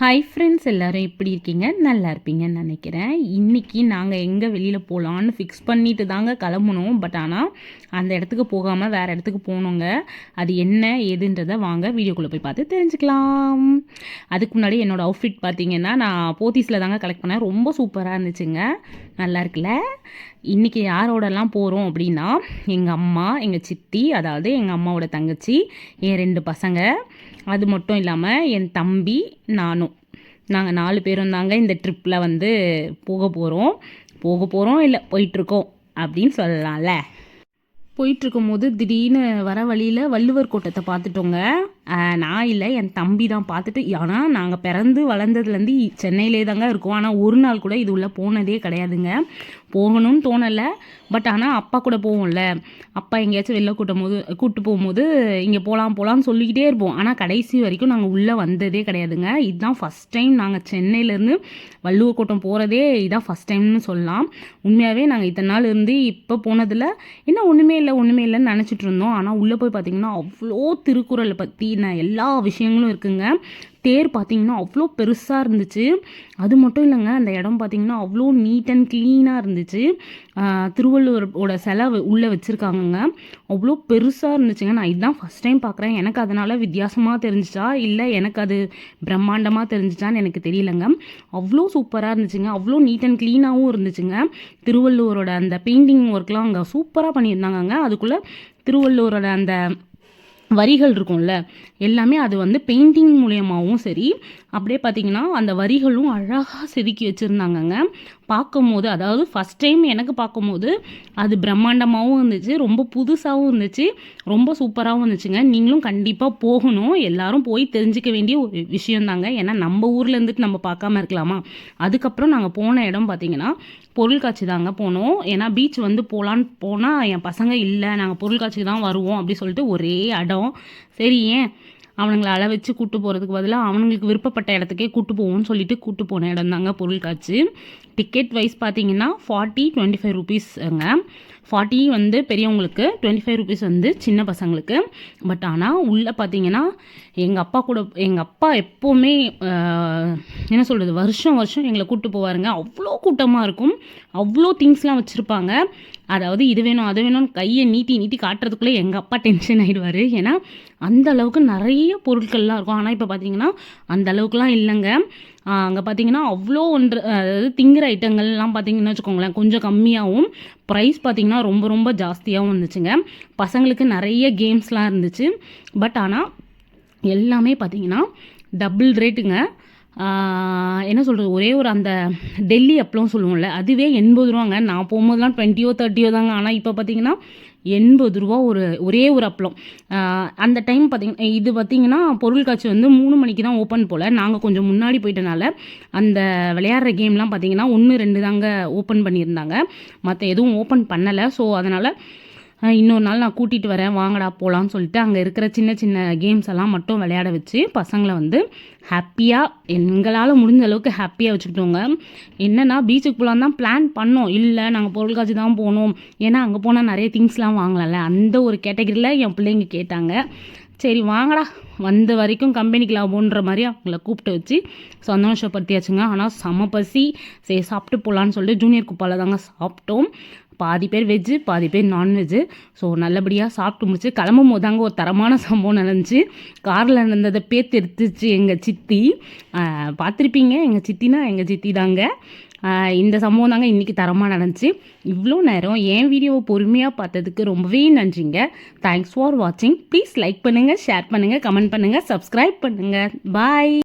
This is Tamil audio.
ஹாய் ஃப்ரெண்ட்ஸ் எல்லோரும் எப்படி இருக்கீங்க? நல்லா இருப்பீங்கன்னு நினைக்கிறேன். இன்றைக்கி நாங்கள் எங்கே வெளியில் போகலான்னு ஃபிக்ஸ் பண்ணிட்டு தாங்க கிளம்புனோம். பட் ஆனால் அந்த இடத்துக்கு போகாமல் வேறு இடத்துக்கு போனோங்க. அது என்ன ஏதுன்றதை வாங்க வீடியோக்குள்ளே போய் பார்த்து தெரிஞ்சுக்கலாம். அதுக்கு முன்னாடி என்னோடய அவுட்ஃபிட் பார்த்தீங்கன்னா நான் போத்தீஸில் தாங்க கலெக்ட் பண்ணேன். ரொம்ப சூப்பராக இருந்துச்சுங்க. நல்லா இருக்குல்ல இன்றைக்கி யாரோடலாம் போகிறோம் அப்படின்னா எங்கள் அம்மா எங்கள் சித்தி அதாவது எங்கள் அம்மாவோட தங்கச்சி என் ரெண்டு பசங்க. அது மட்டும் இல்லாமல் என் தம்பி நானும். நாங்கள் நாலு பேரும் தாங்க இந்த ட்ரிப்பில் வந்து போக போகிறோம் போக போகிறோம் இல்லை போயிட்டுருக்கோம் அப்படின்னு சொல்லலாம்ல? போயிட்டுருக்கும் போது திடீர்னு வர வழியில் வள்ளுவர் கோட்டத்தை பார்த்துட்டோங்க. நான் இல்லை என் தம்பி தான் பார்த்துட்டு ஆனால் நாங்கள் பிறந்து வளர்ந்ததுலேருந்து சென்னையிலே தாங்க இருக்கோம். ஆனால் ஒரு நாள் கூட இது உள்ளே போனதே கிடையாதுங்க. போகணும்னு தோணலை. பட் ஆனால் அப்பா கூட போவோம்ல. அப்பா எங்கேயாச்சும் வெளில கூட்டும் போது கூப்பிட்டு போகும்போது இங்கே போகலாம் போகலான்னு சொல்லிக்கிட்டே இருப்போம். ஆனால் கடைசி வரைக்கும் நாங்கள் உள்ளே வந்ததே கிடையாதுங்க. இதுதான் ஃபஸ்ட் டைம் நாங்கள் சென்னையிலேருந்து வள்ளுவர் கூட்டம் போகிறதே இதுதான் ஃபஸ்ட் டைம்னு சொல்லலாம். உண்மையாகவே நாங்கள் இத்தனை நாள் இருந்து இப்போ போனதில் என்ன ஒன்றுமே இல்லை ஒன்றுமே இல்லைன்னு நினச்சிட்டு இருந்தோம். ஆனால் உள்ளே போய் பார்த்திங்கன்னா அவ்வளோ திருக்குறளை பற்றி பற்றின எல்லா விஷயங்களும் இருக்குங்க. தேர் பார்த்திங்கன்னா அவ்வளோ பெருசாக இருந்துச்சு. அது மட்டும் இல்லைங்க அந்த இடம் பார்த்திங்கன்னா அவ்வளோ நீட் அண்ட் க்ளீனாக இருந்துச்சு. திருவள்ளுவரோட செலவு உள்ளே வச்சுருக்காங்கங்க. அவ்வளோ பெருசாக இருந்துச்சுங்க. நான் இதுதான் ஃபஸ்ட் டைம் பார்க்குறேன் எனக்கு அதனால் வித்தியாசமாக தெரிஞ்சிச்சா? இல்லை எனக்கு அது பிரம்மாண்டமாக தெரிஞ்சிச்சான்னு எனக்கு தெரியலங்க. அவ்வளோ சூப்பராக இருந்துச்சுங்க. அவ்வளோ நீட் அண்ட் க்ளீனாகவும் இருந்துச்சுங்க. திருவள்ளுவரோட அந்த பெயிண்டிங் ஒர்க்லாம் அங்கே சூப்பராக பண்ணியிருந்தாங்கங்க. அதுக்குள்ளே திருவள்ளுவரோட அந்த வரிகள் இருக்கும்ல எல்லாமே அது வந்து பெயிண்டிங் மூலியமாகவும் சரி. அப்படியே பார்த்தீங்கன்னா அந்த வரிகளும் அழகாக செதுக்கி வச்சுருந்தாங்கங்க. பார்க்கும்போது அதாவது ஃபஸ்ட் டைம் எனக்கு பார்க்கும்போது அது பிரம்மாண்டமாகவும் இருந்துச்சு ரொம்ப புதுசாகவும் இருந்துச்சு ரொம்ப சூப்பராகவும் இருந்துச்சுங்க. நீங்களும் கண்டிப்பாக போகணும். எல்லாரும் போய் தெரிஞ்சிக்க வேண்டிய ஒரு விஷயந்தாங்க ஏன்னா நம்ம ஊரில் இருந்துட்டு நம்ம பார்க்காம இருக்கலாமா? அதுக்கப்புறம் நாங்கள் போன இடம் பார்த்தீங்கன்னா பொருள்காட்சி தாங்க போனோம். ஏன்னா பீச் வந்து போகலான்னு போனால் என் பசங்க இல்லை நாங்கள் பொருள்காட்சிக்கு தான் வருவோம் அப்படி சொல்லிட்டு ஒரே இடம். சரி ஏன்? அவனுங்களை அள வச்சு கூட்டு போகிறதுக்கு பதிலாக அவனுங்களுக்கு விருப்பப்பட்ட இடத்துக்கே கூட்டு போவோம்னு சொல்லிட்டு கூட்டு போன இடம் தாங்க பொருள்காட்சி டிக்கெட் வைஸ் பார்த்தீங்கன்னா ஃபார்ட்டி டுவெண்ட்டி ஃபைவ் ருபீஸுங்க ஃபார்ட்டி வந்து பெரியவங்களுக்கு டுவெண்ட்டி ஃபைவ் ருபீஸ் வந்து சின்ன பசங்களுக்கு. பட் ஆனால் உள்ளே பார்த்தீங்கன்னா எங்கள் அப்பா கூட எங்கள் அப்பா எப்போவுமே என்ன சொல்கிறது வருஷம் வருஷம் எங்களை கூப்பிட்டு போவாருங்க. அவ்வளோ கூட்டமாக இருக்கும். அவ்வளோ திங்ஸ்லாம் வச்சுருப்பாங்க. அதாவது இது வேணும் அது வேணும்னு கையை நீட்டி நீட்டி காட்டுறதுக்குள்ளே எங்கள் அப்பா டென்ஷன் ஆகிடுவார் ஏன்னா அந்த அளவுக்கு நிறைய பொருட்கள்லாம் இருக்கும். ஆனால் இப்போ பார்த்தீங்கன்னா அந்த அளவுக்குலாம் இல்லைங்க. அங்கே பார்த்தீங்கன்னா அவ்வளோ ஒன்று அதாவது திங்கிற ஐட்டங்கள்லாம் பார்த்தீங்கன்னா வச்சுக்கோங்களேன் கொஞ்சம் கம்மியாகவும் ப்ரைஸ் பார்த்தீங்கன்னா ரொம்ப ரொம்ப ஜாஸ்தியாகவும் இருந்துச்சுங்க. பசங்களுக்கு நிறைய கேம்ஸ்லாம் இருந்துச்சு. பட் ஆனால் எல்லாமே பார்த்தீங்கன்னா டபுள் ரேட்டுங்க என்ன சொல்கிறது ஒரே ஒரு அந்த டெல்லி அப்பளம் சொல்லுவோம்ல அதுவே எண்பது ரூபாங்க. நான் போகும்போதுலாம் டுவெண்ட்டியோ தேர்ட்டியோ தாங்க. ஆனால் இப்போ பார்த்தீங்கன்னா எண்பது ரூபா ஒரு ஒரே ஒரு அப்பளம். அந்த டைம் பார்த்திங்கன்னா இது பார்த்திங்கன்னா பொருள் காட்சி வந்து மூணு மணிக்கு தான் ஓப்பன் போல். நாங்கள் கொஞ்சம் முன்னாடி போயிட்டனால அந்த விளையாடுற கேம்லாம் பார்த்திங்கன்னா ஒன்று ரெண்டு தாங்க ஓப்பன் பண்ணியிருந்தாங்க. மற்ற எதுவும் ஓப்பன் பண்ணலை. ஸோ அதனால் இன்னொரு நாள் நான் கூட்டிகிட்டு வரேன் வாங்கடா போகலான்னு சொல்லிட்டு அங்கே இருக்கிற சின்ன சின்ன கேம்ஸ் எல்லாம் மட்டும் விளையாட வச்சு பசங்களை வந்து ஹாப்பியாக எங்களால் முடிஞ்ச அளவுக்கு ஹாப்பியாக வச்சுக்கிட்டோங்க. என்னென்னா பீச்சுக்கு போகலான் தான் பிளான் பண்ணோம். இல்லை நாங்கள் பொருள்காட்சி தான் போகணும் ஏன்னா அங்கே போனால் நிறைய திங்ஸ்லாம் வாங்கலாம்ல. அந்த ஒரு கேட்டகரியில் என் பிள்ளைங்க கேட்டாங்க. சரி வாங்கடா. வந்த வரைக்கும் கம்பெனிக்கு லாபம்ன்ற மாதிரி அவங்கள கூப்பிட்டு வச்சு சந்தோஷப்படுத்தியாச்சுங்க ஆனால் சம பசி. சரி சாப்பிட்டு போகலான்னு சொல்லிட்டு ஜூனியர் குப்பாவில் தாங்க சாப்பிட்டோம். பாதி பேர் வெஜ்ஜு பாதி பேர் நான்வெஜ்ஜு ஸோ நல்லபடியாக சாப்பிட்டு முடிச்சு கிளம்பும் போது தாங்க ஒரு தரமான சம்பவம் நடந்துச்சு. காரில் நடந்ததை பேத்து எடுத்துச்சு எங்கள் சித்தி. பார்த்துருப்பீங்க. எங்கள் சித்தினா எங்கள் சித்தி தாங்க. இந்த சம்பவம் தாங்க இன்றைக்கி தரமாக நடந்துச்சு. இவ்வளோ நேரம் என் வீடியோவை பொறுமையாக பார்த்ததுக்கு ரொம்பவே நன்றிங்க. தேங்க்ஸ் ஃபார் வாட்சிங் ப்ளீஸ் லைக் பண்ணுங்கள் ஷேர் பண்ணுங்கள் கமெண்ட் பண்ணுங்கள் சப்ஸ்கிரைப் பண்ணுங்கள் பாய்